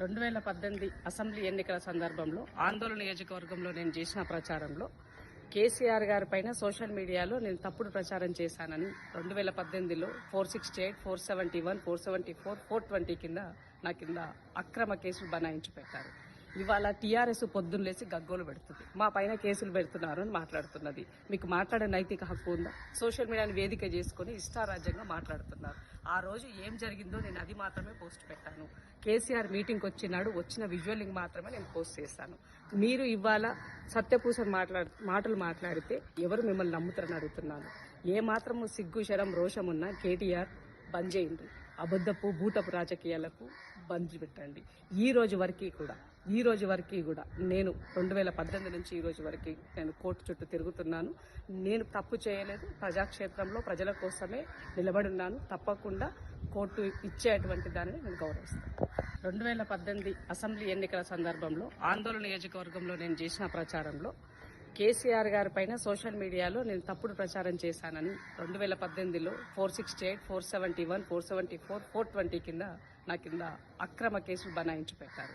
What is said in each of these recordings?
రెండు వేల పద్దెనిమిది అసెంబ్లీ ఎన్నికల సందర్భంలో ఆందోళన నియోజకవర్గంలో నేను చేసిన ప్రచారంలో కేసీఆర్ గారి పైన సోషల్ మీడియాలో నేను తప్పుడు ప్రచారం చేశానని రెండు వేల పద్దెనిమిదిలో four sixty eight four seventy one four seventy four four twenty కింద నా కింద అక్రమ కేసులు బనాయించి పెట్టారు. ఇవాళ టీఆర్ఎస్ పొద్దున్న లేచి గగ్గోలు పెడుతుంది. మా పైన కేసులు పెడుతున్నారు అని మాట్లాడుతున్నది. మీకు మాట్లాడే నైతిక హక్కు ఉందా? సోషల్ మీడియాని వేదిక చేసుకుని ఇష్టారాజ్యంగా మాట్లాడుతున్నారు. ఆ రోజు ఏం జరిగిందో నేను అది మాత్రమే పోస్ట్ పెట్టాను. కేసీఆర్ మీటింగ్కి వచ్చినాడు వచ్చిన విజువలింగ్ మాత్రమే నేను పోస్ట్ చేశాను. మీరు ఇవాళ సత్యపూసన్ మాట్లాడు మాటలు మాట్లాడితే ఎవరు మిమ్మల్ని నమ్ముతారని అడుగుతున్నాను. ఏ మాత్రము సిగ్గు శరం రోషం కేటీఆర్ బంద్ చేయండి. అబద్ధపు భూతపు రాజకీయాలకు బంద్ పెట్టండి. ఈ రోజు వరకు కూడా ఈ రోజు వరకు కూడా నేను రెండు వేల పద్దెనిమిది నుంచి ఈ రోజు వరకు నేను కోర్టు చుట్టూ తిరుగుతున్నాను. నేను తప్పు చేయలేదు. ప్రజాక్షేత్రంలో ప్రజల కోసమే నిలబడున్నాను తప్పకుండా కోర్టు ఇచ్చేటువంటి దానిని నేను గౌరవిస్తాను. రెండు వేల పద్దెనిమిది అసెంబ్లీ ఎన్నికల సందర్భంలో ఆందోళన నియోజకవర్గంలో నేను చేసిన ప్రచారంలో కేసీఆర్ గారి పైన సోషల్ మీడియాలో నేను తప్పుడు ప్రచారం చేశానని రెండు వేల పద్దెనిమిదిలో four sixty eight four seventy one four seventy four four twenty కింద నా కింద అక్రమ కేసులు బనాయించి పెట్టారు.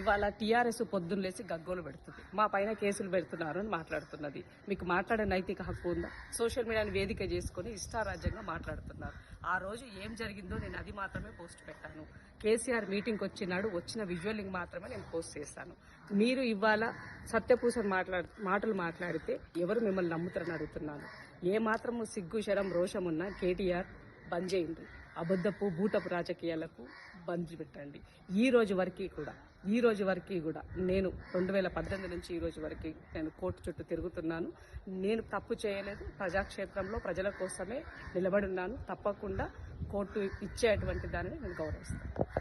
ఇవాళ టీఆర్ఎస్ పొద్దున్న లేచి గగ్గోలు పెడుతుంది. మా పైన కేసులు పెడుతున్నారు అని మాట్లాడుతున్నది. మీకు మాట్లాడే నైతిక హక్కు ఉందా? సోషల్ మీడియాని వేదిక చేసుకుని ఇష్టారాజ్యంగా మాట్లాడుతున్నారు. ఆ రోజు ఏం జరిగిందో నేను అది మాత్రమే పోస్ట్ పెట్టాను. కేసీఆర్ మీటింగ్కి వచ్చినాడు వచ్చిన విజువలింగ్ మాత్రమే నేను పోస్ట్ చేస్తాను మీరు ఇవాళ సత్యపూసన్ మాట్లాడు మాటలు మాట్లాడితే ఎవరు మిమ్మల్ని నమ్ముతారని అడుగుతున్నాను. ఏ మాత్రము సిగ్గు శరం రోషం ఉన్నా కేటీఆర్ బంద్ చేయండి అబద్ధపు భూతపు రాజకీయాలకు బంద్ పెట్టండి. ఈ రోజు వరకు కూడా ఈ రోజు వరకు కూడా నేను రెండు వేల పద్దెనిమిది నుంచి ఈ రోజు వరకు నేను కోర్టు చుట్టూ తిరుగుతున్నాను. నేను తప్పు చేయలేదు. ప్రజాక్షేత్రంలో ప్రజల కోసమే నిలబడున్నాను తప్పకుండా కోర్టు ఇచ్చేటువంటి దానిని నేను గౌరవిస్తాను.